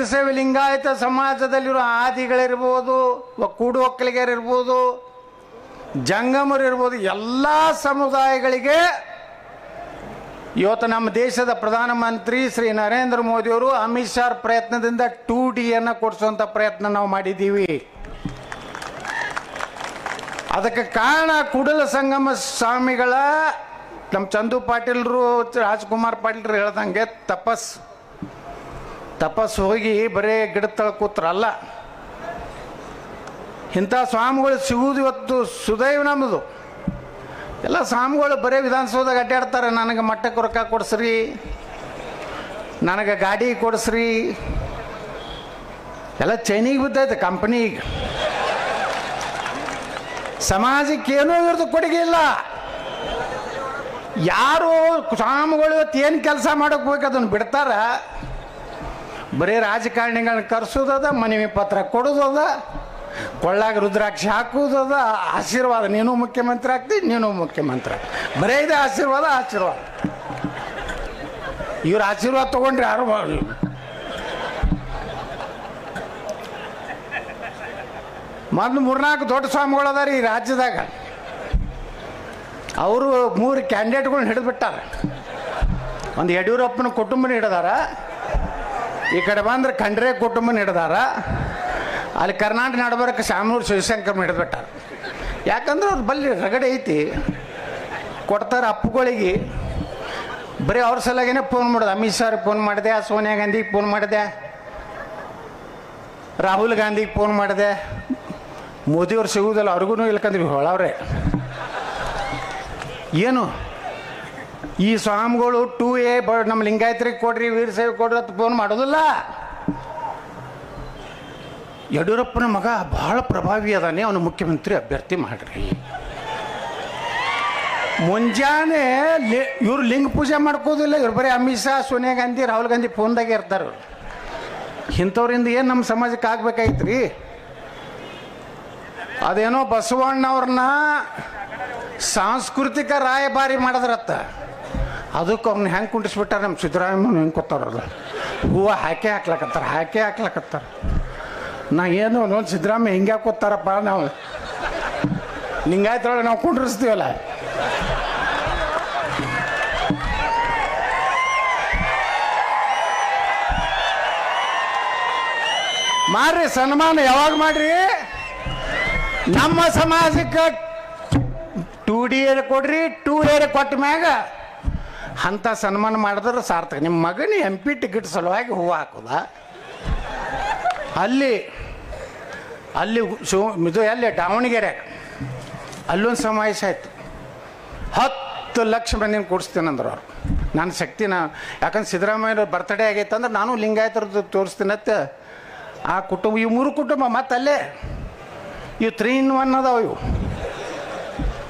ವೀರಶೈವ ಲಿಂಗಾಯತ ಸಮಾಜದಲ್ಲಿರೋ ಆದಿಗಳಿರ್ಬೋದು ಕೂಡು ಒಕ್ಕಲಿಗರಿರ್ಬೋದು ಜಂಗಮರು ಇರ್ಬೋದು ಎಲ್ಲ ಸಮುದಾಯಗಳಿಗೆ ಇವತ್ತು ನಮ್ಮ ದೇಶದ ಪ್ರಧಾನಮಂತ್ರಿ ಶ್ರೀ ನರೇಂದ್ರ ಮೋದಿಯವರು ಅಮಿತ್ ಶಾ ಪ್ರಯತ್ನದಿಂದ ಟೂ ಡಿಯನ್ನು ಕೊಡಿಸುವಂಥ ಪ್ರಯತ್ನ ನಾವು ಮಾಡಿದ್ದೀವಿ. ಅದಕ್ಕೆ ಕಾರಣ ಕೂಡಲ ಸಂಗಮ ಸ್ವಾಮಿಗಳ, ನಮ್ಮ ಚಂದು ಪಾಟೀಲ್ರು, ರಾಜ್ಕುಮಾರ್ ಪಾಟೀಲ್ರು ಹೇಳ್ದಂಗೆ ತಪಸ್. ತಪಸ್ ಹೋಗಿ ಬರೇ ಗಿಡ ತಳ ಕೂತ್ರಲ್ಲ ಇಂಥ ಸ್ವಾಮಿಗಳು ಸಿಗುವುದು ಇವತ್ತು ಸುದೈವ ನಮ್ಮದು ಎಲ್ಲ ಸ್ವಾಮಿಗಳು ಬರೇ ವಿಧಾನಸೌಧದಾಗ ಅಡ್ಡಾಡ್ತಾರೆ, ನನಗೆ ಮಟ್ಟಕ್ಕೆ ರೊಕ್ಕ ಕೊಡಿಸ್ರಿ, ನನಗೆ ಗಾಡಿ ಕೊಡಿಸ್ರಿ. ಎಲ್ಲ ಚೈನಿಗೆ ಬಿದ್ದೈತೆ, ಕಂಪ್ನಿಗೆ. ಸಮಾಜಕ್ಕೆ ಏನೂ ಇವ್ರದ್ದು ಕೊಡುಗೆ ಇಲ್ಲ. ಯಾರು ಸ್ವಾಮಿಗಳು ಇವತ್ತು ಏನು ಕೆಲಸ ಮಾಡೋಕೆ ಬೇಕು ಅದನ್ನು ಬಿಡ್ತಾರ? ಬರೀ ರಾಜಕಾರಣಿಗಳನ್ನ ಕರ್ಸೋದದ, ಮನವಿ ಪತ್ರ ಕೊಡೋದದ, ಕೊಳ್ಳಾಗ ರುದ್ರಾಕ್ಷಿ ಹಾಕುವುದದ ಆಶೀರ್ವಾದ. ನೀನು ಮುಖ್ಯಮಂತ್ರಿ ಆಗ್ತಿ, ನೀನು ಮುಖ್ಯಮಂತ್ರಿ. ಬರೇ ಇದೆ ಆಶೀರ್ವಾದ ಆಶೀರ್ವಾದ. ಇವ್ರ ಆಶೀರ್ವಾದ ತಗೊಂಡ್ರೆ ಯಾರು ಮೊದಲು ಮೂರ್ನಾಲ್ಕು ದೊಡ್ಡ ಸ್ವಾಮಿಗಳು ಅದಾರ ಈ ರಾಜ್ಯದಾಗ. ಅವರು ಮೂರು ಕ್ಯಾಂಡಿಡೇಟ್ಗಳನ್ನ ಹಿಡಿದ್ಬಿಟ್ಟಾರ. ಒಂದು ಯಡಿಯೂರಪ್ಪನ ಕುಟುಂಬನ ಹಿಡಿದಾರ. ಈ ಕಡೆ ಬಂದ್ರೆ ಖಂಡ್ರೆ ಕುಟುಂಬ ಹಿಡಿದಾರ ಅಲ್ಲಿ ಕರ್ನಾಟಕ ನಡಬರಕ್ಕೆ ಶಾಮನೂರು ಶಿವಶಂಕರ್ ಹಿಡಿದ್ಬಿಟ್ಟಾರ ಯಾಕಂದ್ರೆ ಅವ್ರು ಬಲ್ಲಿ ರಗಡೆ ಐತಿ. ಕೊಡ್ತಾರೆ ಅಪ್ಪುಗಳಿಗೆ. ಬರೀ ಅವ್ರ ಸಲಗೇನೆ ಫೋನ್ ಮಾಡೋದು. ಅಮಿತ್ ಶಾ ಫೋನ್ ಮಾಡಿದೆ, ಸೋನಿಯಾ ಗಾಂಧಿಗೆ ಫೋನ್ ಮಾಡಿದೆ, ರಾಹುಲ್ ಗಾಂಧಿಗೆ ಫೋನ್ ಮಾಡಿದೆ. ಮೋದಿಯವ್ರು ಸಿಗುವುದಿಲ್ಲ ಅವ್ರಿಗೂ ಇಲ್ಕಂದ್ವಿ ಹೊಳವ್ರೆ. ಏನು? ಈ ಸ್ವಾಮಿಗಳು ಟೂ ಎ ನಮ್ಮ ಲಿಂಗಾಯತ್ರಿಗೆ ಕೊಡ್ರಿ ವೀರಶೈವ ಕೊಡ್ರಿ ಅಂತ ಫೋನ್ ಮಾಡೋದಿಲ್ಲ. ಯಡಿಯೂರಪ್ಪನ ಮಗ ಬಹಳ ಪ್ರಭಾವಿ ಅದಾನೆ, ಅವನು ಮುಖ್ಯಮಂತ್ರಿ ಅಭ್ಯರ್ಥಿ ಮಾಡ್ರಿ. ಮುಂಜಾನೆ ಇವ್ರು ಲಿಂಗ ಪೂಜೆ ಮಾಡ್ಕೋದಿಲ್ಲ, ಇವ್ರು ಬರೀ ಅಮಿತ್ ಶಾ, ಸೋನಿಯಾ ಗಾಂಧಿ, ರಾಹುಲ್ ಗಾಂಧಿ ಫೋನ್ದಾಗೆ ಇರ್ತಾರೆ. ಇಂಥವ್ರಿಂದ ಏನು ನಮ್ಮ ಸಮಾಜಕ್ಕೆ ಆಗ್ಬೇಕಾಯ್ತ್ರಿ? ಅದೇನೋ ಬಸವಣ್ಣವ್ರನ್ನ ಸಾಂಸ್ಕೃತಿಕ ರಾಯಭಾರಿ ಮಾಡಿದ್ರತ್ತ. ಅದಕ್ಕೆ ಅವ್ನ ಹೆಂಗೆ ಕುಂಡಿಸ್ಬಿಟ್ಟಾರೆ ನಮ್ಮ ಸಿದ್ದರಾಮಯ್ಯನ ಹೆಂಗೆ ಕೊತ್ತಾರಲ್ಲ ಹೂವು ಹಾಕಿ ಹಾಕ್ಲಕತ್ತಾರ ಹಾಕಿ ಹಾಕ್ಲಕತ್ತಾರ. ನಾ ಏನು ಒಂದೊಂದು ಸಿದ್ದರಾಮಯ್ಯ ಹಿಂಗೆ ಕೊತ್ತಾರಪ್ಪ ನಾವು. ನಿಂಗಾಯ್ತೊಳಗೆ ನಾವು ಕುಂಡ್ರಿಸ್ತೀವಲ್ಲ? ಮಾಡ್ರಿ ಸನ್ಮಾನ ಯಾವಾಗ ಮಾಡ್ರಿ? ನಮ್ಮ ಸಮಾಜಕ್ಕೆ ಟೂ ಡಿ ಕೊಡ್ರಿ ಟೂ ಏರ್ ಕೊಟ್ಟ ಮ್ಯಾಗ ಅಂಥ ಸನ್ಮಾನ ಮಾಡಿದ್ರೆ ಸಾರ್ಥಕ. ನಿಮ್ಮ ಮಗನ ಎಂ ಪಿ ಟಿಕೆಟ್ ಸಲುವಾಗಿ ಹೂವು ಹಾಕೋದ. ಅಲ್ಲಿ ಅಲ್ಲಿ ಶಿವ ಇದು ಎಲ್ಲಿ? ದಾವಣಗೆರೆ. ಅಲ್ಲೊಂದು ಸಮಾವೇಶ ಆಯ್ತು. ಹತ್ತು ಲಕ್ಷ ಮಂದಿನ ಕೂಡಿಸ್ತೀನಂದ್ರು ಅವ್ರು. ನನ್ನ ಶಕ್ತಿನ, ಯಾಕಂದ್ರೆ ಸಿದ್ದರಾಮಯ್ಯ ಬರ್ತಡೇ ಆಗೈತೆ ಅಂದ್ರೆ ನಾನು ಲಿಂಗಾಯತರದ್ದು ತೋರಿಸ್ತೀನತ್ತ ಆ ಕುಟುಂಬ, ಈ ಮೂರು ಕುಟುಂಬ ಮತ್ತಲ್ಲೇ ಇವು ತ್ರೀ ಇನ್ ಒನ್ ಅದಾವ ಇವು.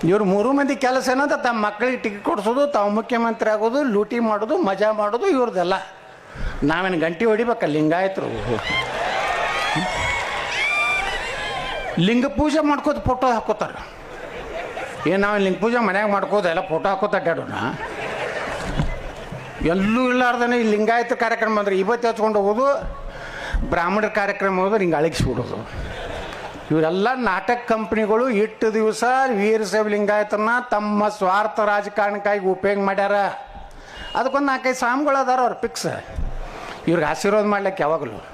ಇವ್ರು ಮೂರು ಮಂದಿ ಕೆಲಸ ಏನಂತ ತಮ್ಮ ಮಕ್ಕಳಿಗೆ ಟಿಕೆಟ್ ಕೊಡಿಸೋದು, ತಾವು ಮುಖ್ಯಮಂತ್ರಿ ಆಗೋದು, ಲೂಟಿ ಮಾಡೋದು, ಮಜಾ ಮಾಡೋದು, ಇವ್ರದ್ದೆಲ್ಲ. ನಾವೇನು ಗಂಟೆ ಹೊಡಿಬೇಕಲ್ಲ ಲಿಂಗಾಯತರು? ಲಿಂಗ ಪೂಜೆ ಮಾಡ್ಕೋತ ಫೋಟೋ ಹಾಕೋತಾರ. ಏನು ನಾವು ಲಿಂಗ ಪೂಜೆ ಮನ್ಯಾಗ ಮಾಡ್ಕೋದು, ಎಲ್ಲ ಫೋಟೋ ಹಾಕೋತ ಅಡ್ಡಾಡೋಣ? ಎಲ್ಲೂ ಇಲ್ಲಾರ್ದನೆ ಈ ಲಿಂಗಾಯತ ಕಾರ್ಯಕ್ರಮ ಅಂದ್ರೆ ಇವತ್ತು ಹಚ್ಕೊಂಡು ಹೋಗೋದು ಬ್ರಾಹ್ಮಣರ ಕಾರ್ಯಕ್ರಮ ಹೋದ್ರೆ ಹಿಂಗೆ ಅಳಗಿಸ್ಬಿಡೋದು ಇವರೆಲ್ಲ ನಾಟಕ ಕಂಪ್ನಿಗಳು ಇಟ್ಟು ದಿವಸ ವೀರ ಲಿಂಗಾಯತನ ತಮ್ಮ ಸ್ವಾರ್ಥ ರಾಜಕಾರಣಕ್ಕಾಗಿ ಉಪಯೋಗ ಮಾಡ್ಯಾರ. ಅದಕ್ಕೊಂದು ನಾಲ್ಕೈದು ಸ್ವಾಮಿಗಳು ಅದಾರ ಅವ್ರು ಫಿಕ್ಸ್ ಇವ್ರಿಗೆ ಆಶೀರ್ವಾದ ಮಾಡ್ಲಿಕ್ಕೆ ಯಾವಾಗಲೂ.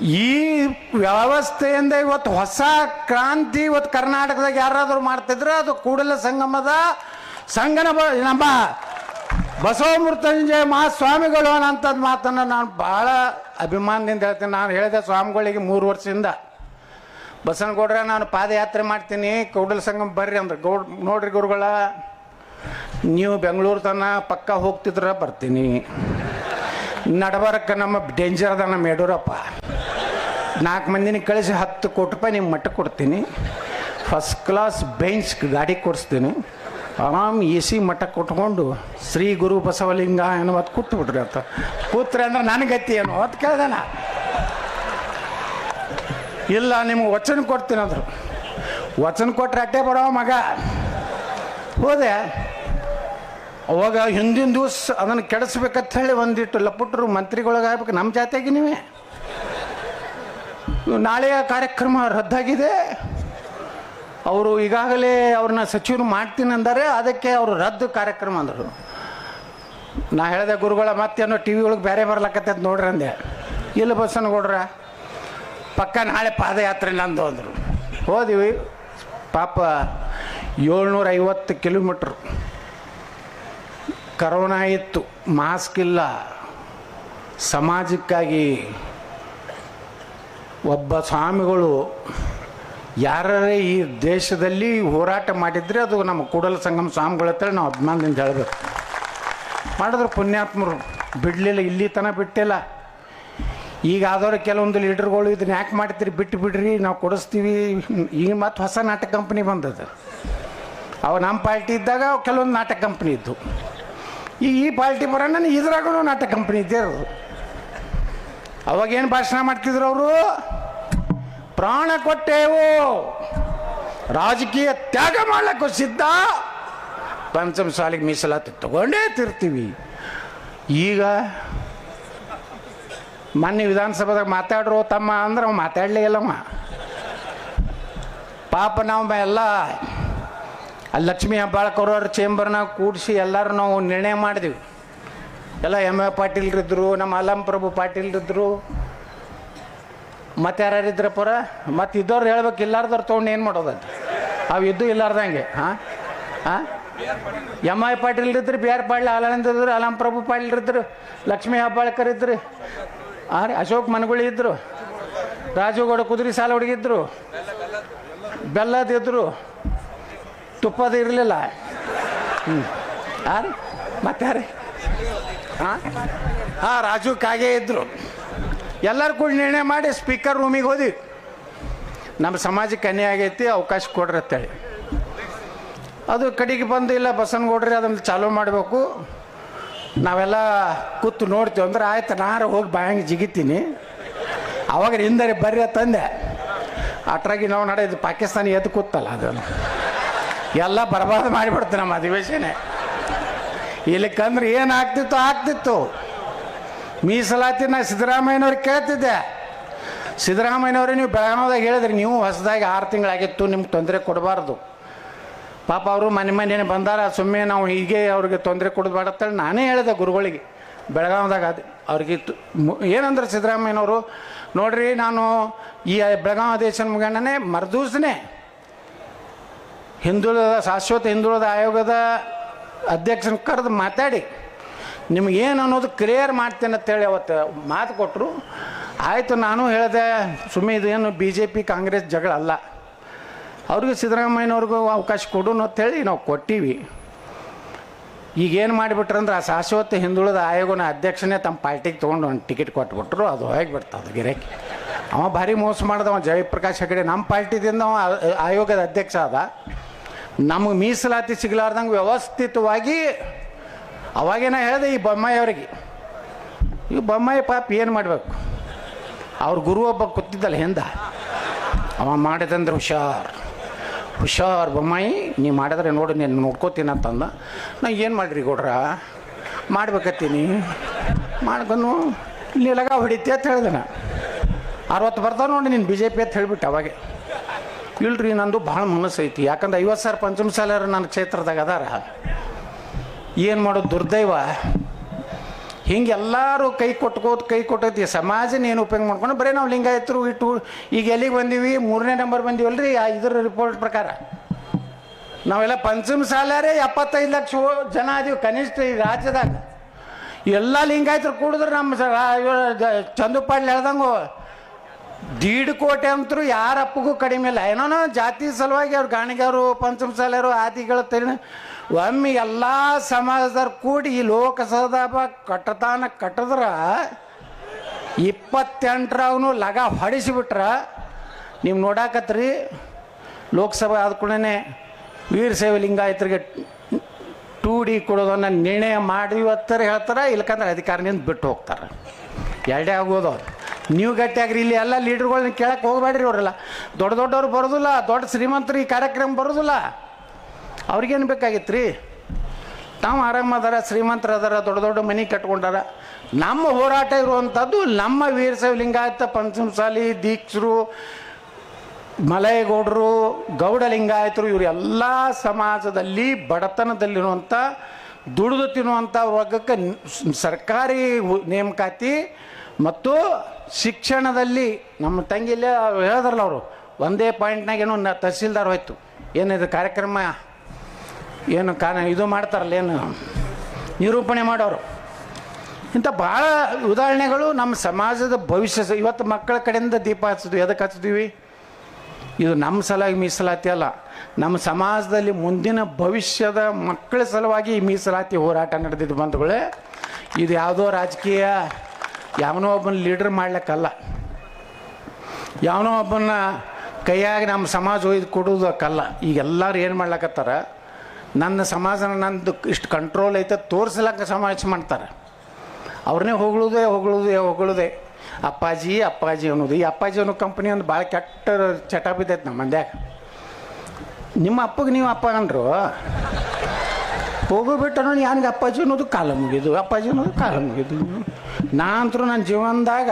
ಈ ವ್ಯವಸ್ಥೆಯಿಂದ ಇವತ್ತು ಹೊಸ ಕ್ರಾಂತಿ ಇವತ್ತು ಕರ್ನಾಟಕದಾಗ ಯಾರಾದರೂ ಮಾಡ್ತಿದ್ರೆ ಅದು ಕೂಡಲ ಸಂಗಮದ ಸಂಗನ ನಮ್ಮ ಬಸವಮೃತಂಜಯ ಮೃತ್ಯುಂಜಯ ಮಹಾಸ್ವಾಮಿಗಳು ಅನ್ನಂಥದ್ದು ಮಾತನ್ನು ನಾನು ಭಾಳ ಅಭಿಮಾನದಿಂದ ಹೇಳ್ತೀನಿ. ನಾನು ಹೇಳಿದೆ ಸ್ವಾಮಿಗಳಿಗೆ ಮೂರು ವರ್ಷದಿಂದ. ಬಸವನಗೌಡ್ರ, ನಾನು ಪಾದಯಾತ್ರೆ ಮಾಡ್ತೀನಿ. ಕೂಡಲ ಸಂಗಮ ಬರ್ರಿ ಅಂದ್ರೆ. ಗೌಡ್, ನೋಡ್ರಿ ಗುರುಗಳ, ನೀವು ಬೆಂಗಳೂರು ತನ ಪಕ್ಕ ಹೋಗ್ತಿದ್ರ ಬರ್ತೀನಿ. ನಡಬರಕ್ಕೆ ನಮ್ಮ ಡೇಂಜರ್ ಅದ ನಮ್ಮ ಯಡಿಯೂರಪ್ಪ. ನಾಲ್ಕು ಮಂದಿನ ಕಳಿಸಿ ಹತ್ತು ಕೋಟಿ ರೂಪಾಯಿ ನಿಮ್ಮ ಮಟ್ಟ ಕೊಡ್ತೀನಿ. ಫಸ್ಟ್ ಕ್ಲಾಸ್ ಬೆಂಚ್ ಗಾಡಿ ಕೊಡಿಸ್ತೀನಿ. ಆರಾಮ್ ಎ ಸಿ ಮಠ ಕೊಟ್ಕೊಂಡು ಶ್ರೀ ಗುರು ಬಸವಲಿಂಗ ಏನೋ ಅದು ಕೂತು ಅಂತ. ಕೂತ್ರೆ ಅಂದ್ರೆ ನನಗೆ ಗತಿ ಏನು? ಅದು ಕೇಳ್ದೆ ಇಲ್ಲ, ನಿಮ್ಗೆ ವಚನ ಕೊಡ್ತೀನಿ ಅಂದರು. ವಚನ ಕೊಟ್ಟರೆ ಅಟ್ಟೆ ಬರೋ ಮಗ. ಹೋದೆ. ಅವಾಗ ಹಿಂದಿನ ದಿವಸ ಅದನ್ನು ಕೆಡಿಸ್ಬೇಕಂತ ಹೇಳಿ ಒಂದಿಟ್ಟು ಲಪುಟ್ರು ಮಂತ್ರಿಗಳಿಗಾಗ್ಬೇಕು. ನಮ್ಮ ಜಾತಿಯಾಗಿ ನೀವೇ. ನಾಳೆಯ ಕಾರ್ಯಕ್ರಮ ರದ್ದಾಗಿದೆ. ಅವರು ಈಗಾಗಲೇ ಅವ್ರನ್ನ ಸಚಿವರು ಮಾಡ್ತೀನಿ ಅಂದರೆ, ಅದಕ್ಕೆ ಅವರು ರದ್ದು ಕಾರ್ಯಕ್ರಮ ಅಂದರು. ನಾ ಹೇಳಿದೆ, ಗುರುಗಳ, ಮತ್ತೇನೋ ಟಿ ವಿ ಒಳಗೆ ಬೇರೆ ಬರ್ಲಕತ್ತದ ನೋಡ್ರಿ ಅಂದೆ. ಇಲ್ಲ ಬಸ್ಸನ್ಗೌಡ್ರ ಪಕ್ಕ ನಾಳೆ ಪಾದಯಾತ್ರೆ ನಂದು ಅಂದರು ಹೋದಿವಿ. ಪಾಪ ಏಳ್ನೂರ ಐವತ್ತು ಕಿಲೋಮೀಟ್ರ್. ಕರೋನಾ ಇತ್ತು, ಮಾಸ್ಕ್ ಇಲ್ಲ. ಸಮಾಜಕ್ಕಾಗಿ ಒಬ್ಬ ಸ್ವಾಮಿಗಳು ಯಾರೇ ಈ ದೇಶದಲ್ಲಿ ಹೋರಾಟ ಮಾಡಿದರೆ ಅದು ನಮ್ಮ ಕೂಡಲ ಸಂಗಮ ಸ್ವಾಮಿಗಳ ಹತ್ರ ನಾವು ಅಭಿಮಾನದಿಂದ ಹೇಳಬೇಕು. ಮಾಡಿದ್ರು ಪುಣ್ಯಾತ್ಮರು. ಬಿಡಲಿಲ್ಲ, ಇಲ್ಲಿ ತನಕ ಬಿಟ್ಟಿಲ್ಲ. ಈಗ ಆದವ್ರು ಕೆಲವೊಂದು ಲೀಡರ್ಗಳು ಇದನ್ನ ಯಾಕೆ ಮಾಡ್ತೀರಿ? ಬಿಟ್ಟು ಬಿಡ್ರಿ, ನಾವು ಕೊಡಿಸ್ತೀವಿ. ಈಗ ಮತ್ತೆ ಹೊಸ ನಾಟಕ ಕಂಪ್ನಿ ಬಂದದ. ಅವು ನಮ್ಮ ಪಾರ್ಟಿ ಇದ್ದಾಗ ಕೆಲವೊಂದು ನಾಟಕ ಕಂಪ್ನಿ ಇದ್ದು. ಈಗ ಈ ಪಾರ್ಟಿ ಬರೋಣ ಇದ್ರಾಗೂ ನಾಟಕ ಕಂಪ್ನಿ ಇದ್ದೇ ಇರೋದು. ಅವಾಗೇನು ಭಾಷಣ ಮಾಡ್ತಿದ್ರು ಅವರು? ಪ್ರಾಣ ಕೊಟ್ಟೇವು. ರಾಜಕೀಯ ತ್ಯಾಗ ಮಾಡಲಿಕ್ಕೆ ಸಿದ್ಧ. ಪಂಚಮ ಸಾಲಿಗೆ ಮೀಸಲಾತಿ ತಗೊಂಡೇ ತಿರ್ತೀವಿ. ಈಗ ಮೊನ್ನೆ ವಿಧಾನಸಭಾದಾಗ ಮಾತಾಡ್ರು ತಮ್ಮ ಅಂದ್ರೆ ಅವ ಮಾತಾಡಲೇ ಇಲ್ಲಮ್ಮ ಪಾಪ ನಾವು ಎಲ್ಲ ಲಕ್ಷ್ಮೀ ಹೆಬ್ಬಾಳ್ಕರ್ ಚೇಂಬರ್ನಾಗ ಕೂಡಿಸಿ ಎಲ್ಲರೂ ನಾವು ನಿರ್ಣಯ ಮಾಡಿದ್ವಿ. ಎಲ್ಲ ಎಂ ಎ ಪಾಟೀಲ್ರಿದ್ದರು ನಮ್ಮ ಅಲಂ ಪ್ರಭು ಪಾಟೀಲ್ರಿದ್ರು. ಮತ್ತೆ ಯಾರ್ಯಾರಿದ್ರ ಪರ? ಮತ್ತು ಇದ್ದವ್ರು ಹೇಳ್ಬೇಕು ಇಲ್ಲಾರ್ದವ್ರು ತೊಗೊಂಡು ಏನು ಮಾಡೋದಂತ ಅವು ಇದ್ದು ಇಲ್ಲಾರ್ದಂಗೆ, ಹಾಂ? ಹಾಂ? ಎಂ ಐ ಪಾಟೀಲ್ ಇದ್ರು ಬಿ ಆರ್ ಪಾಟೀಲ್ ಅಲಂದಿದ್ರು ಇದ್ರು ಅಲಂ ಪ್ರಭು ಪಾಟೀಲ್ ಇದ್ರು ಲಕ್ಷ್ಮೀ ಹೆಬ್ಬಾಳ್ಕರ್ ಇದ್ರು. ಹಾಂ ರೀ ಅಶೋಕ್ ಮನಗುಳಿ ಇದ್ರು. ರಾಜುಗೌಡ ಕುದುರೆ ಸಾಲ ಹುಡುಗಿದ್ರು. ಬೆಲ್ಲದಿದ್ದರು ತುಪ್ಪದ ಇರಲಿಲ್ಲ. ಹ್ಞೂ ಮತ್ತೆ ರೀ ಹಾಂ ಹಾಂ ರಾಜು ಕಾಗೆ ಇದ್ದರು ಎಲ್ಲರೂ ಕೂಡ ನಿರ್ಣಯ ಮಾಡಿ ಸ್ಪೀಕರ್ ರೂಮಿಗೆ ಹೋದ್ವಿ. ನಮ್ಮ ಸಮಾಜಕ್ಕೆ ಅನ್ಯಾಯ ಆಗೈತಿ, ಅವಕಾಶ ಕೊಡ್ರಿ ಅಂತೇಳಿ. ಅದು ಕಡೆಗೆ ಬಂದು, ಇಲ್ಲ ಬಸವನಗೌಡ್ರಿ ಅದನ್ನು ಚಾಲೂ ಮಾಡಬೇಕು. ನಾವೆಲ್ಲ ಕೂತು ನೋಡ್ತೀವಿ ಅಂದ್ರೆ ಆಯ್ತು ನಾರ ಹೋಗಿ ಬಾಯಂಗೆ ಜಿಗಿತೀನಿ. ಅವಾಗ ಹಿಂದರೆ ಬರ್ರಿ ತಂದೆ ಅಟ್ರಾಗಿ ನಾವು ನಡೆದು ಪಾಕಿಸ್ತಾನಿ ಎದ್ದು ಕೂತಲ್ಲ ಅದನ್ನು. ಎಲ್ಲ ಬರ್ಬಾದ್ ಮಾಡಿಬಿಡ್ತು ನಮ್ಮ ಅಧಿವೇಶನ. ಇಲ್ಲಕ್ಕಂದ್ರೆ ಏನು ಆಗ್ತಿತ್ತು. ಆಗ್ತಿತ್ತು ಮೀಸಲಾತಿ ನಾ ಸಿದ್ದರಾಮಯ್ಯನವ್ರಿಗೆ ಕೇಳ್ತಿದ್ದೆ. ಸಿದ್ದರಾಮಯ್ಯನವ್ರಿಗೆ ನೀವು ಬೆಳಗಾವದಾಗ ಹೇಳಿದ್ರಿ, ನೀವು ಹೊಸದಾಗಿ ಆರು ತಿಂಗಳಾಗಿತ್ತು, ನಿಮ್ಗೆ ತೊಂದರೆ ಕೊಡಬಾರ್ದು. ಪಾಪ ಅವರು ಮನೆ ಮನೇನೆ ಬಂದಾರ ಸುಮ್ಮನೆ ನಾವು ಹೀಗೆ ಅವ್ರಿಗೆ ತೊಂದರೆ ಅಂತೇಳಿ ನಾನೇ ಹೇಳಿದೆ ಗುರುಗಳಿಗೆ. ಬೆಳಗಾವದಾಗ ಅದು. ಅವ್ರಿಗೆ ಏನಂದ್ರೆ ಸಿದ್ದರಾಮಯ್ಯನವರು, ನೋಡ್ರಿ ನಾನು ಈ ಬೆಳಗಾವಿ ಅಧಿವೇಶನ ಮುಗಣ್ಣನೇ ಮರ್ದೂಸನೇ ಹಿಂದುಳಿದ, ಶಾಶ್ವತ ಹಿಂದುಳಿದ ಆಯೋಗದ ಅಧ್ಯಕ್ಷನ ಕರೆದು ಮಾತಾಡಿ. ನಿಮಗೇನು ಅನ್ನೋದು ಕ್ಲಿಯರ್ ಮಾಡ್ತೇನೆ ಅಂತೇಳಿ ಅವತ್ತು ಮಾತು ಕೊಟ್ಟರು ಆಯಿತು ನಾನು ಹೇಳಿದೆ ಸುಮ್ಮನೆ ಇದು ಏನು ಬಿ ಜೆ ಪಿ ಕಾಂಗ್ರೆಸ್ ಜಗಳ ಅಲ್ಲ. ಅವ್ರಿಗೆ ಸಿದ್ದರಾಮಯ್ಯನವ್ರಿಗೂ ಅವಕಾಶ ಕೊಡು ಅಂತೇಳಿ ನಾವು ಕೊಟ್ಟೀವಿ. ಈಗೇನು ಮಾಡಿಬಿಟ್ರಂದ್ರೆ ಆ ಶಾಶ್ವತ ಹಿಂದುಳಿದ ಆಯೋಗನ ಅಧ್ಯಕ್ಷನೇ ತಮ್ಮ ಪಾರ್ಟಿಗೆ ತೊಗೊಂಡು ಒಂದು ಟಿಕೆಟ್ ಕೊಟ್ಬಿಟ್ರು, ಅದು ಹೋಗಿಬಿಡ್ತದೆ ಗಿರಾಕಿ. ಅವ ಭಾರಿ ಮೋಸ ಮಾಡ್ದವ ಜಯಪ್ರಕಾಶ್ ಹೆಗಡೆ ನಮ್ಮ ಪಾರ್ಟಿದಿಂದ ಅವ ಆಯೋಗದ ಅಧ್ಯಕ್ಷ ಆದ. ನಮಗೆ ಮೀಸಲಾತಿ ಸಿಗಲಾರ್ದಂಗೆ ವ್ಯವಸ್ಥಿತವಾಗಿ ಅವಾಗೇನ ಹೇಳಿದೆ ಈ ಬೊಮ್ಮಾಯಿ ಅವರಿಗೆ. ಈ ಬೊಮ್ಮಾಯಿ ಪಾಪ ಏನು ಮಾಡಬೇಕು? ಅವ್ರ ಗುರು ಒಬ್ಬ ಕೂತಿದ್ದಲ್ಲ ಹಿಂದೆ. ಅವ ಮಾಡಿದಂದ್ರೆ ಹುಷಾರ್. ಹುಷಾರ್ ಬೊಮ್ಮಾಯಿ ನೀವು ಮಾಡಿದ್ರೆ ನೋಡಿ, ನೀನು ನೋಡ್ಕೋತೀನಿ ಅಂತಂದ. ನಾ ಏನು ಮಾಡ್ರಿ ಗೌಡ್ರ? ಮಾಡ್ಬೇಕತ್ತೀನಿ. ಮಾಡ್ಕೊಂಡು ಇಲ್ಲಿ ಲಗ ಹೊಡಿತಿ ಅಂತ ಹೇಳಿದೆ ನಾ. ಅರವತ್ತು ಬರ್ತಾವ ನೋಡಿ ನೀನು ಬಿ ಜೆ ಪಿ ಅಂತ ಹೇಳಿಬಿಟ್ಟು ಅವಾಗೆ. ಇಲ್ರಿ, ನಂದು ಭಾಳ ಮನಸ್ಸು ಐತಿ ಯಾಕಂದ್ರೆ ಐವತ್ತು ಸಾವಿರ ಪಂಚಮಸಾಲರು ನನ್ನ ಕ್ಷೇತ್ರದಾಗ ಅದಾರ. ಏನು ಮಾಡೋದು ದುರ್ದೈವ? ಹಿಂಗೆ ಎಲ್ಲರೂ ಕೈ ಕೊಟ್ಕೋತ ಕೈ ಕೊಟ್ಟೈತಿ. ಸಮಾಜನ ಏನು ಉಪಯೋಗ ಮಾಡ್ಕೊಂಡು ಬರೀ ನಾವು ಲಿಂಗಾಯತರು ಇಟ್ಟು ಈಗ ಎಲ್ಲಿಗೆ ಬಂದೀವಿ? ಮೂರನೇ ನಂಬರ್ ಬಂದೀವಲ್ರಿ? ಆ ಇದ್ರ ರಿಪೋರ್ಟ್ ಪ್ರಕಾರ. ನಾವೆಲ್ಲ ಪಂಚಮ ಸಾಲಾರೇ ಎಪ್ಪತ್ತೈದು ಲಕ್ಷ ಜನ ಅದೀವಿ ಕನಿಷ್ಠ ಈ ರಾಜ್ಯದಾಗ. ಎಲ್ಲ ಲಿಂಗಾಯತರು ಕೂಡಿದ್ರೆ ನಮ್ಮ ಸ- ಹೇಳ್ದಂಗೆ ಇವ ಜ- ಚಂದು ಪಾಟೀಲ್ ಹೇಳ್ದಂಗು ದೀಡ್ ಕೋಟಿ ಅಂತರೂ ಯಾರ ಅಪ್ಪಗೂ ಕಡಿಮೆ ಇಲ್ಲ. ಏನೋ ಜಾತಿ ಸಲುವಾಗಿ ಅವ್ರು ಗಾಣಿಗರು ಪಂಚಮಸಾಲರು ಆದಿಗಳ ತಿಳಿ ಒಮ್ಮೆ ಎಲ್ಲ ಸಮಾಜದವ್ರು ಕೂಡಿ ಈ ಲೋಕಸಭಾ ಕಟ್ಟತಾನ ಕಟ್ಟಿದ್ರ ಇಪ್ಪತ್ತೆಂಟರವನು ಲಗ ಹೊಡಿಸಿಬಿಟ್ರ. ನೀವು ನೋಡಾಕತ್ರಿ, ಲೋಕಸಭೆ ಆದ ಕೂಡಲೇ ವೀರಶೈವ ಲಿಂಗಾಯತರಿಗೆ ಟೂ ಡಿ ಕೊಡೋದನ್ನು ನಿರ್ಣಯ ಮಾಡಿ ಇವತ್ತರ ಹೇಳ್ತಾರೆ, ಇಲ್ಕಂದ್ರೆ ಅಧಿಕಾರದಿಂದ ಬಿಟ್ಟು ಹೋಗ್ತಾರೆ. ಎರಡೇ ಆಗೋದು ಅವ್ರು ನೀವು ಗಟ್ಟಿಯಾಗ್ರಿ. ಇಲ್ಲಿ ಎಲ್ಲ ಲೀಡ್ರ್ಗಳನ್ನ ಕೇಳಕ್ಕೆ ಹೋಗಬೇಡ್ರಿ ಅವರೆಲ್ಲ. ದೊಡ್ಡ ದೊಡ್ಡವ್ರು ಬರೋದಿಲ್ಲ, ದೊಡ್ಡ ಶ್ರೀಮಂತರು ಈ ಕಾರ್ಯಕ್ರಮ ಬರೋದಿಲ್ಲ. ಅವ್ರಿಗೇನು ಬೇಕಾಗಿತ್ತು ರೀ ತಾವು ಆರಾಮದಾರ ಶ್ರೀಮಂತರ ಅದಾರ, ದೊಡ್ಡ ದೊಡ್ಡ ಮನೆ ಕಟ್ಕೊಂಡಾರ. ನಮ್ಮ ಹೋರಾಟ ಇರುವಂಥದ್ದು ನಮ್ಮ ವೀರಶೈವ ಲಿಂಗಾಯತ ಪಂಚಮಸಾಲಿ, ದೀಕ್ಷರು, ಮಲಯಗೌಡರು ಗೌಡ ಲಿಂಗಾಯತರು ಇವರು ಎಲ್ಲ ಸಮಾಜದಲ್ಲಿ ಬಡತನದಲ್ಲಿರುವಂಥ ದುಡಿದು ತಿನ್ನುವಂಥ ವರ್ಗಕ್ಕೆ ಸರ್ಕಾರಿ ನೇಮಕಾತಿ ಮತ್ತು ಶಿಕ್ಷಣದಲ್ಲಿ ನಮ್ಮ ತಂಗಿಲೇ ಹೇಳಿದ್ರಲ್ಲ ಅವರು, ಒಂದೇ ಪಾಯಿಂಟ್ನಾಗ ಏನೋ ನ- ತಹಸೀಲ್ದಾರ್ ಹೋಯ್ತು. ಏನಿದು ಕಾರ್ಯಕ್ರಮ? ಏನು ಕಾನ ಇದು ಮಾಡ್ತಾರಲ್ಲ ಏನು? ನಿರೂಪಣೆ ಮಾಡೋರು. ಇಂಥ ಭಾಳ ಉದಾಹರಣೆಗಳು ನಮ್ಮ ಸಮಾಜದ ಭವಿಷ್ಯ ಇವತ್ತು ಮಕ್ಕಳ ಕಡೆಯಿಂದ ದೀಪ ಹಚ್ಚಿದ್ವಿ. ಎದಕ್ಕೆ ಹಚ್ಚಿದ್ವಿ? ಇದು ನಮ್ಮ ಸಲುವಾಗಿ ಮೀಸಲಾತಿ ಅಲ್ಲ. ನಮ್ಮ ಸಮಾಜದಲ್ಲಿ ಮುಂದಿನ ಭವಿಷ್ಯದ ಮಕ್ಕಳ ಸಲುವಾಗಿ ಈ ಮೀಸಲಾತಿ ಹೋರಾಟ ನಡೆದಿದ್ದು ಬಂಧುಗಳೇ. ಇದು ಯಾವುದೋ ರಾಜಕೀಯ ಯಾವನೋ ಒಬ್ಬನ ಲೀಡರ್ ಮಾಡ್ಲಿಕ್ಕಲ್ಲ. ಯಾವನೋ ಒಬ್ಬನ ಕೈಯಾಗಿ ನಮ್ಮ ಸಮಾಜ ಒಯ್ದು ಕೊಡೋದಕ್ಕಲ್ಲ. ಈಗ ಎಲ್ಲರೂ ಏನು ಮಾಡ್ಲಕತ್ತಾರ? ನನ್ನ ಸಮಾಜನ ನಂದು ಇಷ್ಟು ಕಂಟ್ರೋಲ್ ಐತೆ, ತೋರಿಸ್ಲಕ್ಕ ಸಮಾಜ ಮಾಡ್ತಾರೆ. ಅವ್ರನ್ನೇ ಹೊಗಳುದೇ ಹೊಗಳುದೇ ಹೊಗಳುದೇ. ಅಪ್ಪಾಜಿ ಅಪ್ಪಾಜಿ ಅನ್ನೋದು. ಈ ಅಪ್ಪಾಜಿ ಅನ್ನೋ ಕಂಪ್ನಿ ಒಂದು ಭಾಳ ಕೆಟ್ಟ ಚಟ ಬಿದ್ದೈತೆ ನಮ್ಮ ಮಂದ್ಯಾಗ. ನಿಮ್ಮ ಅಪ್ಪಗೆ ನೀವು ಅಪ್ಪ ಅಂದರು ಹೋಗೋಬಿಟ್ಟು ಯಾನಿಗೆ ಅಪ್ಪಾಜಿ ಅನ್ನೋದು ಕಾಲ ಮುಗಿದು, ಅಪ್ಪಾಜಿ ಅನ್ನೋದು ಕಾಲ ಮುಗಿದು. ನಾ ಅಂತರೂ ನನ್ನ ಜೀವನದಾಗ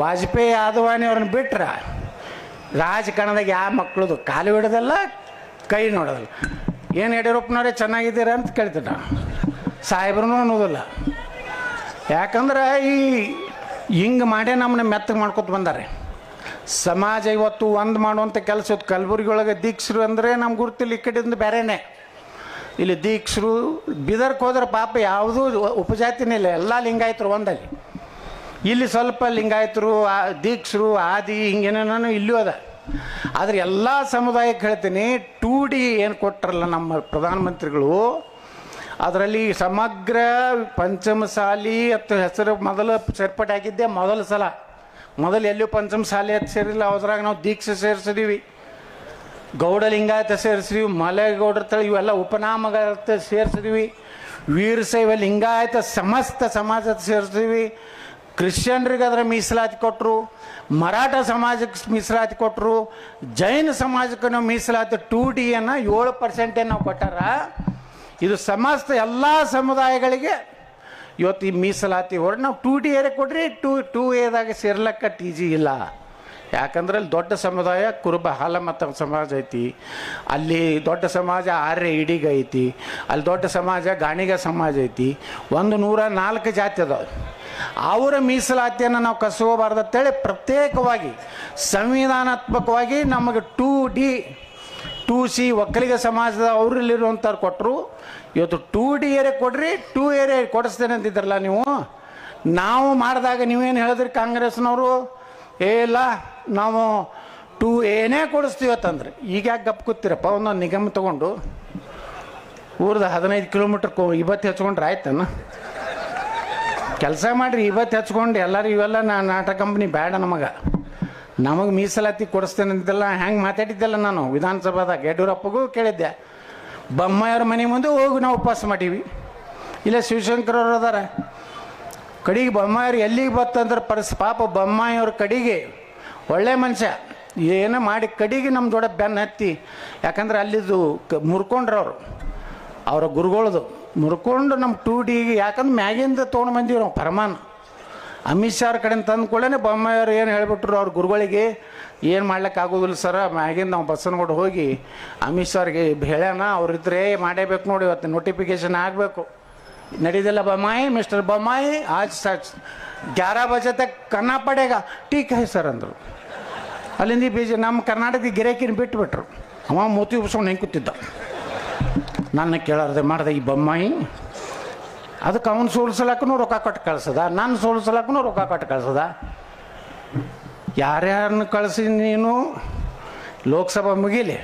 ವಾಜಪೇಯಿ ಆದವಾನಿ ಅವ್ರನ್ನ ಬಿಟ್ರೆ ರಾಜಕಾರಣದಾಗ ಯಾವ ಮಕ್ಕಳದು ಕಾಲು ಹಿಡ್ದಲ್ಲ, ಕೈ ನೋಡೋದಲ್ಲ. ಏನು ಯಡಿಯೂರಪ್ಪನವರೇ ಚೆನ್ನಾಗಿದ್ದೀರಾ ಅಂತ ಕೇಳ್ತೀನಿ ನಾನು. ಸಾಹೇಬ್ರೂ ಅನ್ನೋದಿಲ್ಲ. ಯಾಕಂದ್ರೆ ಈ ಹಿಂಗೆ ಮಾಡೇ ನಮ್ಮನ್ನ ಮೆತ್ತಗೆ ಮಾಡ್ಕೊತ ಬಂದಾರೆ. ಸಮಾಜ ಇವತ್ತು ಒಂದು ಮಾಡುವಂಥ ಕೆಲಸ ಕಲಬುರಗಿ ಒಳಗೆ ದೀಕ್ಷರು ಅಂದರೆ ನಮ್ಮ ಗುರುತಿಲ್ಲ, ಈ ಕಡೆಯಿಂದ ಬೇರೆನೇ. ಇಲ್ಲಿ ದೀಕ್ಷರು ಬಿದರ್ಕ್ ಹೋದ್ರೆ ಪಾಪ ಯಾವುದೂ ಉಪಜಾತಿನೇ ಇಲ್ಲ, ಎಲ್ಲ ಲಿಂಗಾಯತರು ಒಂದಲ್ಲಿ. ಇಲ್ಲಿ ಸ್ವಲ್ಪ ಲಿಂಗಾಯತರು ದೀಕ್ಷರು, ಆದಿ ಹಿಂಗೇನೇನೋ ಇಲ್ಲೂ ಅದ. ಆದರೆ ಎಲ್ಲ ಸಮುದಾಯಕ್ಕೆ ಹೇಳ್ತೀನಿ ಟೂ ಡಿ ಏನು ಕೊಟ್ಟರಲ್ಲ ನಮ್ಮ ಪ್ರಧಾನಮಂತ್ರಿಗಳು, ಅದರಲ್ಲಿ ಸಮಗ್ರ, ಪಂಚಮಸಾಲಿ ಅಂತ ಹೆಸರು ಮೊದಲು ಸೇರ್ಪಡೆ ಆಗಿದ್ದೆ ಮೊದಲ ಸಲ. ಮೊದಲು ಎಲ್ಲೂ ಪಂಚಮಸಾಲಿ ಅಂತ ಸೇರಿಲ್ಲ, ಅದ್ರಾಗ ನಾವು ದೀಕ್ಷೆ ಸೇರಿಸಿದೀವಿ. ಗೌಡ ಸೇರಿಸಿದ್ವಿ, ಮಲೆಗೌಡರ ತಳಿ ಇವೆಲ್ಲ ಉಪನಾಮಗಳತ್ತ ಸೇರಿಸಿದ್ವಿ ವೀರಶೈವ ಲಿಂಗಾಯತ ಸಮಸ್ತ ಸಮಾಜದ ಸೇರಿಸಿದ್ವಿ, ಕ್ರಿಶ್ಚಿಯನ್ರಿಗೆ ಅದರ ಮೀಸಲಾತಿ ಕೊಟ್ಟರು ಮರಾಠ ಸಮಾಜಕ್ಕೆ ಮೀಸಲಾತಿ ಕೊಟ್ಟರು ಜೈನ ಸಮಾಜಕ್ಕೆ ನಾವು ಮೀಸಲಾತಿ ಟೂ ಡಿಯನ್ನು ಏಳು ಪರ್ಸೆಂಟೇ ನಾವು ಕೊಟ್ಟಾರ, ಇದು ಸಮಸ್ತ ಎಲ್ಲ ಸಮುದಾಯಗಳಿಗೆ ಇವತ್ತು ಈ ಮೀಸಲಾತಿ ಹೊರಡು ನಾವು ಟೂ ಡಿ ಏರೆ ಕೊಡ್ರಿ ಟೂ ಟೂ ಏದಾಗ ಸೇರ್ಲಕ್ಕ ಟಿ ಜಿ ಇಲ್ಲ. ಯಾಕಂದ್ರೆ ಅಲ್ಲಿ ದೊಡ್ಡ ಸಮುದಾಯ ಕುರುಬ ಹಾಲಮತ ಸಮಾಜ ಐತಿ. ಅಲ್ಲಿ ದೊಡ್ಡ ಸಮಾಜ ಆರ್ಯ ಇಡಿಗ ಐತಿ. ಅಲ್ಲಿ ದೊಡ್ಡ ಸಮಾಜ ಗಾಣಿಗ ಸಮಾಜ ಐತಿ. ಒಂದು ನೂರ ನಾಲ್ಕು ಜಾತಿ ಅದ ಅವರ ಮೀಸಲಾತಿಯನ್ನು ನಾವು ಕಸ್ಕೋಬಾರ್ದು ಅಂತೇಳಿ ಪ್ರತ್ಯೇಕವಾಗಿ, ಸಂವಿಧಾನಾತ್ಮಕವಾಗಿ ನಮಗೆ two D, two C Vokkaliga ಸಮಾಜದ ಅವರಲ್ಲಿರುವಂಥವ್ರು ಕೊಟ್ಟರು ಇವತ್ತು ಟೂ ಡಿ ಏರಿಯಾ ಕೊಡ್ರಿ, ಟೂ ಏರಿಯಾ ಕೊಡಿಸ್ತೇನೆ ಅಂತಿದ್ರಲ್ಲ ನೀವು. ನಾವು ಮಾಡಿದಾಗ ನೀವೇನು ಹೇಳಿದ್ರಿ ಕಾಂಗ್ರೆಸ್ನವರು? ಏ ಇಲ್ಲ ನಾವು ಟೂ ಏನೇ ಕೊಡಿಸ್ತೀವತ್ತಂದ್ರೆ ಈಗ ಯಾಕೆ ಗಪ್ ಕೂತಿರಪ್ಪ, ಒಂದೊಂದು ನಿಗಮ ತಗೊಂಡು ಊರ್ದ ಹದಿನೈದು ಕಿಲೋಮೀಟ್ರ್ ಕೊ ಇವತ್ತು ಹಚ್ಕೊಂಡ್ರೆ ಆಯ್ತನ? ಕೆಲಸ ಮಾಡಿರಿ, ಇವತ್ತು ಹೆಚ್ಕೊಂಡು ಎಲ್ಲರೂ ಇವೆಲ್ಲ ನಾ ನಾಟಕ ಕಂಪ್ನಿ ಬೇಡ ನಮಗೆ. ನಮಗೆ ಮೀಸಲಾತಿ ಕೊಡಿಸ್ತೇನೆ ಅಂತೆಲ್ಲ ಹೆಂಗೆ ಮಾತಾಡಿದ್ದೆಲ್ಲ ನಾನು ವಿಧಾನಸಭಾದಾಗ, ಯಡಿಯೂರಪ್ಪಗೂ ಕೇಳಿದ್ದೆ. ಬೊಮ್ಮಾಯವ್ರ ಮನೆ ಮುಂದೆ ಹೋಗಿ ನಾವು ಉಪವಾಸ ಮಾಡೀವಿ. ಇಲ್ಲ ಶಿವಶಂಕರ್ ಅವ್ರು ಅದಾರ. ಕಡೆಗೆ ಬೊಮ್ಮಾಯವ್ರು ಎಲ್ಲಿಗೆ ಬತ್ತಂದ್ರೆ ಪರಸ್ ಪಾಪ ಬೊಮ್ಮಾಯವ್ರ ಕಡೆಗೆ ಒಳ್ಳೆ ಮನುಷ್ಯ. ಏನೋ ಮಾಡಿ ಕಡೆಗೆ ನಮ್ಮ ದೊಡ್ಡ ಬೆನ್ನ ಹತ್ತಿ, ಯಾಕಂದ್ರೆ ಅಲ್ಲಿದ್ದು ಕ ಮುರ್ಕೊಂಡ್ರವರು. ಅವರು ಗುರುಗಳದು. ಮುರ್ಕೊಂಡು ನಮ್ಮ ಟೂ ಡಿಗೆ ಯಾಕಂದ್ರೆ ಮ್ಯಾಗಿಂದ ತೊಗೊಂಡು ಬಂದೀವಿ ನಾವು ಪರಮಾನ. ಅಮಿತ್ ಶಾ ಅವ್ರ ಕಡೆಯಿಂದ ತಂದು ಕೂಡಲೇ ಬೊಮ್ಮಾಯಿಯವ್ರು ಏನು ಹೇಳ್ಬಿಟ್ರು ಅವ್ರ ಗುರುಗಳಿಗೆ, ಏನು ಮಾಡ್ಲಿಕ್ಕೆ ಆಗೋದಿಲ್ಲ ಸರ, ಮ್ಯಾಗಿಂದ ನಾವು ಬಸ್ಸನ್ಕೊಂಡು ಹೋಗಿ ಅಮಿತ್ ಶಾ ಅವ್ರಿಗೆ ಹೇಳ್ಯಾನ ಅವ್ರಿದ್ರೆ ಮಾಡೇಬೇಕು ನೋಡಿ, ಇವತ್ತು ನೋಟಿಫಿಕೇಶನ್ ಆಗಬೇಕು. ನಡೀದಿಲ್ಲ ಬೊಮ್ಮಾಯಿ ಮಿಸ್ಟರ್ ಬೊಮ್ಮಾಯಿ ಆಚ್ ಸಚ್ ಗ್ಯಾರ ಬಜೆ ಕನ್ನ ಪಡೆಗ ಟೀಕ್ ಹೈ ಸರ್ ಅಂದರು ಅಲ್ಲಿಂದ ಬೀಜ ನಮ್ಮ ಕರ್ನಾಟಕದ ಗಿರೇಕಿನ ಬಿಟ್ಟುಬಿಟ್ರು ಅವ ಮೋತಿ ಉಬ್ಸ್ಕೊಂಡು ಹೆಂಗೆ ಕೂತಿದ್ದ ನನ್ನ ಕೇಳಾರ್ದೆ ಮಾಡ್ದೆ ಈ ಬೊಮ್ಮಾಯಿ ಅದಕ್ಕೆ ಅವನು ಸೋಲ್ಸಲಕ್ಕೂ ರೊಕ್ಕ ಕೊಟ್ಟು ಕಳ್ಸದ ನನ್ನ ಸೋಲ್ಸಲಕ್ಕೂ ರೊಕ್ಕ ಕೊಟ್ಟು ಕಳ್ಸದ ಯಾರ್ಯಾರನ್ನ ಕಳಿಸಿ ನೀನು ಲೋಕಸಭಾ ಮುಗಿಲಿ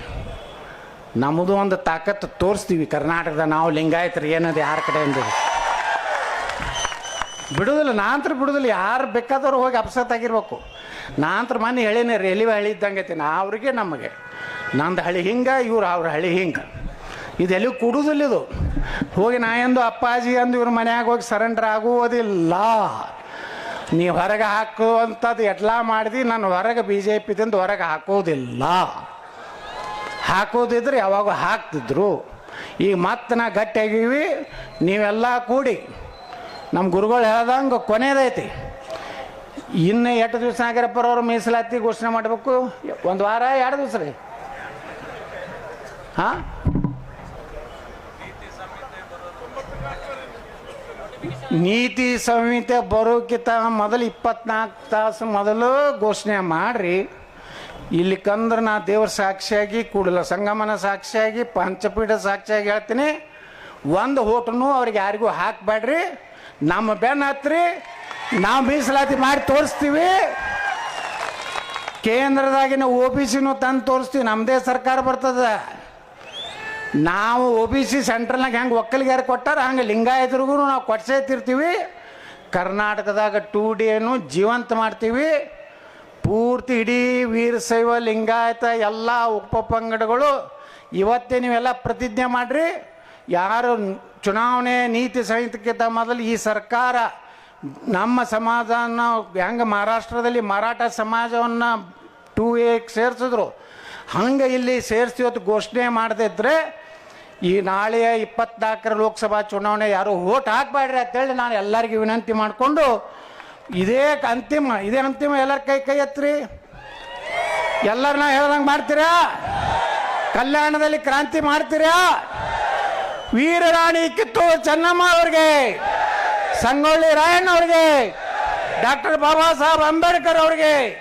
ನಮ್ಮದು ಒಂದು ತಾಕತ್ತು ತೋರಿಸ್ತೀವಿ ಕರ್ನಾಟಕದ ನಾವು ಲಿಂಗಾಯತರು ಏನದು ಯಾರ ಕಡೆಯಿಂದ ಬಿಡೋದಿಲ್ಲ ನಾಂತರ ಬಿಡೋದಿಲ್ಲ. ಯಾರು ಬೇಕಾದವ್ರು ಹೋಗಿ ಅಪ್ಸೆಟ್ ಆಗಿರ್ಬೇಕು. ನಾಂತರ ಮನೆ ಹೇಳಿನೇ ರೇಲಿವೆ ಹಳಿ ಇದ್ದಂಗೆ ಐತಿ, ನಾ ಅವ್ರಿಗೆ ನಮಗೆ. ನಂದು ಹಳಿ ಹಿಂಗೆ, ಇವ್ರು ಅವ್ರ ಹಳಿ ಹಿಂಗೆ. ಇದೆಲ್ಲಿ ಕೂಡುದಿಲ್ಲ ಇದು. ಹೋಗಿ ನಾ ಎಂದು ಅಪ್ಪಾಜಿ ಅಂದು ಇವ್ರ ಮನೆಯಾಗ ಹೋಗಿ ಸರೆಂಡರ್ ಆಗುವುದಿಲ್ಲ. ನೀ ಹೊರಗೆ ಹಾಕುವಂಥದ್ದು ಎಟ್ಲ ಮಾಡಿದಿ, ನಾನು ಹೊರಗೆ ಬಿ ಜೆ ಪಿದಿಂದ ಹೊರಗೆ ಹಾಕೋದಿಲ್ಲ ಹಾಕೋದಿದ್ರೆ ಯಾವಾಗ ಹಾಕ್ತಿದ್ರು. ಈಗ ಮತ್ತೆ ನಾ ಗಟ್ಟಿಯಾಗಿವಿ, ನೀವೆಲ್ಲ ಕೂಡಿ. ನಮ್ಮ ಗುರುಗಳು ಹೇಳ್ದಂಗೆ ಕೊನೆಯದೈತಿ ಇನ್ನು ಎಷ್ಟು ದಿವಸ ಆಗ್ಯಾರಪ್ಪರವ್ರು ಮೀಸಲಾತಿ ಘೋಷಣೆ ಮಾಡಬೇಕು? ಒಂದು ವಾರ, ಎರಡು ದಿವಸ ರೀ. ಹಾಂ? ನೀತಿ ಸಂಹಿತೆ ಬರೋಕ್ಕಿಂತ ಮೊದಲು ಇಪ್ಪತ್ನಾಲ್ಕು ತಾಸು ಮೊದಲು ಘೋಷಣೆ ಮಾಡಿರಿ. ಇಲ್ಲಿ ಕಂದ್ರೆ ನಾ ದೇವ್ರ ಸಾಕ್ಷಿಯಾಗಿ ಕೂಡಲ ಸಂಗಮನ ಸಾಕ್ಷಿಯಾಗಿ, ಪಂಚಪೀಠ ಸಾಕ್ಷಿಯಾಗಿ ಹೇಳ್ತೀನಿ. ಒಂದು ಹೋಟನು ಅವ್ರಿಗೆ ಯಾರಿಗೂ ಹಾಕಬೇಡ್ರಿ ನಮ್ಮ ಬೆನ್ನ ಹತ್ರಿ, ನಾವು ಮೀಸಲಾತಿ ಮಾಡಿ ತೋರಿಸ್ತೀವಿ. ಕೇಂದ್ರದಾಗಿನ ಒ ಬಿ ಸಿನೂ ತಂದು ತೋರಿಸ್ತೀವಿ ನಮ್ಮದೇ ಸರ್ಕಾರ ಬರ್ತದ. ನಾವು ಒ ಬಿ ಸಿ ಸೆಂಟ್ರಲ್ನಾಗ ಹೆಂಗೆ ಒಕ್ಕಲಿಗಾರ ಕೊಟ್ಟಾರ, ಹಂಗೆ ಲಿಂಗಾಯತರಿಗೂ ನಾವು ಕೊಡ್ಸೇತಿರ್ತೀವಿ ಕರ್ನಾಟಕದಾಗ ಟೂ ಡಿಯನ್ನು ಜೀವಂತ ಮಾಡ್ತೀವಿ. ಪೂರ್ತಿ ಇಡೀ ವೀರಶೈವ, ಲಿಂಗಾಯತ, ಎಲ್ಲ ಉಪಪಂಗಡಗಳು ಇವತ್ತೇ ನೀವೆಲ್ಲ ಪ್ರತಿಜ್ಞೆ ಮಾಡಿರಿ. ಯಾರು ಚುನಾವಣೆ ನೀತಿ ಸಂಹಿತೆಗಿಂತ ಮೊದಲು ಈ ಸರ್ಕಾರ ನಮ್ಮ ಸಮಾಜನ ಹೆಂಗೆ ಮಹಾರಾಷ್ಟ್ರದಲ್ಲಿ ಮರಾಠ ಸಮಾಜವನ್ನು ಟೂ ಎಕ್ ಸೇರಿಸಿದ್ರು. ಹಂಗೆ ಇಲ್ಲಿ ಸೇರಿಸಿ ಇವತ್ತು ಘೋಷಣೆ ಮಾಡದಿದ್ರೆ ಈ ನಾಳೆಯ ಇಪ್ಪತ್ನಾಲ್ಕರ ಲೋಕಸಭಾ ಚುನಾವಣೆ ಯಾರು ಓಟ್ ಹಾಕ್ಬೇಡ್ರಿ ಅಂತೇಳಿ ನಾನು ಎಲ್ಲರಿಗೂ ವಿನಂತಿ ಮಾಡಿಕೊಂಡು ಇದೇ ಅಂತಿಮ ಇದೇ ಅಂತಿಮ ಎಲ್ಲರ ಕೈ ಕೈ ಎತ್ತ್ರಿ ಎಲ್ಲರನ್ನ ಹೇಳ್ದಂಗೆ ಮಾಡ್ತೀರಾ? ಕಲ್ಯಾಣದಲ್ಲಿ ಕ್ರಾಂತಿ ಮಾಡ್ತೀರಾ? வீரராணி கித்தூர் சென்னம்மா அவர்களே. சங்கோலி ராயன் அவர்களே. டாக்டர் பாபா சாஹிப் அம்பேத்கர் அவர்களே.